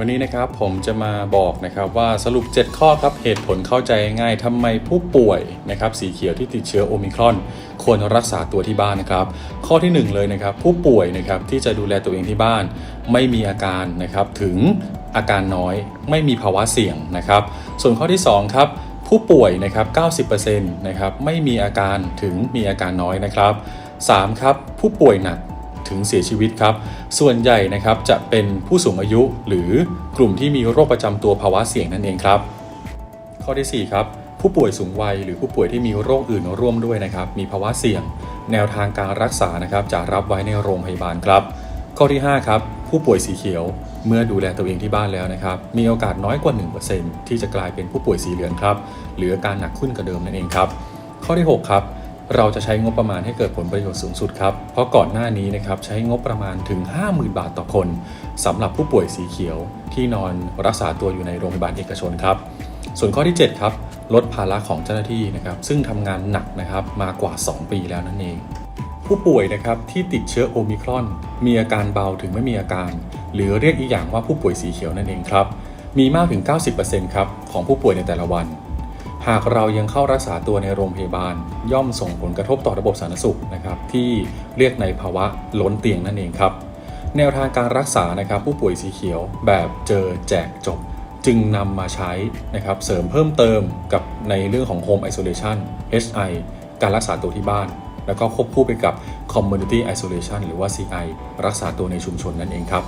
วันนี้นะครับผมจะมาบอกนะครับว่าสรุป 7 ข้อครับเหตุผลเข้าใจง่ายทำไมผู้ป่วยนะครับสีเขียวที่ติดเชื้อโอมิครอน ควรรักษาตัวที่บ้านนะครับ ข้อทีหนึ่1 เลยนะครับ ผู้ป่วยนะครับที่จะดูแลตัวเองที่บ้าน ไม่มีอาการนะครับถึงอาการน้อยไม่มีภาวะเสี่ยงนะครับ ส่วนข้อที่ 2 ครับ ผู้ป่วยนะครับ 90%นะครับไม่มีอาการถึงมีอาการน้อยนะครับ 3. ครับผู้ป่วยหนัก ถึงเสียชีวิตครับ ส่วนใหญ่นะครับจะเป็นผู้สูงอายุหรือกลุ่มที่มีโรคประจำตัวภาวะเสี่ยงนั่นเองครับ ข้อที่ 4 ครับ ผู้ป่วยสูงวัยหรือผู้ป่วยที่มีโรคอื่นร่วมด้วยนะครับ มีภาวะเสี่ยง แนวทางการรักษานะครับจะรับไว้ในโรงพยาบาลครับ ข้อที่ 5 ครับ ผู้ป่วยสีเขียวเมื่อดูแลตัวเองที่บ้านแล้วนะครับ มีโอกาสน้อยกว่า 1%ที่จะกลายเป็นผู้ป่วยสีเหลืองครับ หรืออาการหนักขึ้นกว่าเดิมนั่นเองครับ ข้อที่ 6 ครับ เราจะใช้งบประมาณให้เกิดผลประโยชน์สูงสุดครับ เพราะก่อนหน้านี้นะครับใช้งบประมาณถึง 50,000 บาทต่อคนสำหรับผู้ป่วยสีเขียวที่นอนรักษาตัวอยู่ในโรงพยาบาลเอกชนครับ ส่วนข้อที่ 7 ครับ ลดภาระของเจ้าหน้าที่นะครับซึ่งทำงานหนักนะครับมากว่า 2 ปีแล้วนั่นเอง ผู้ป่วยนะครับที่ติดเชื้อโอมิครอน มีอาการเบาถึงไม่มีอาการ หรือเรียกอีกอย่างว่าผู้ป่วยสีเขียวนั่นเองครับมีมากถึง 90%ครับของผู้ป่วยในแต่ละวัน หากเรายังเข้ารักษาตัวในโรงพยาบาล ย่อมส่งผลกระทบต่อระบบสาธารณสุขนะครับที่เรียกในภาวะล้นเตียงนั่นเองครับ แนวทางการรักษานะครับผู้ป่วยสีเขียวแบบเจอแจกจบ จึงนำมาใช้นะครับเสริมเพิ่มเติมกับในเรื่องของ Home Isolation HI การรักษาตัวที่บ้าน แล้วก็ควบคู่ไปกับ Community Isolation หรือว่า CI รักษาตัวในชุมชนนั่นเองครับ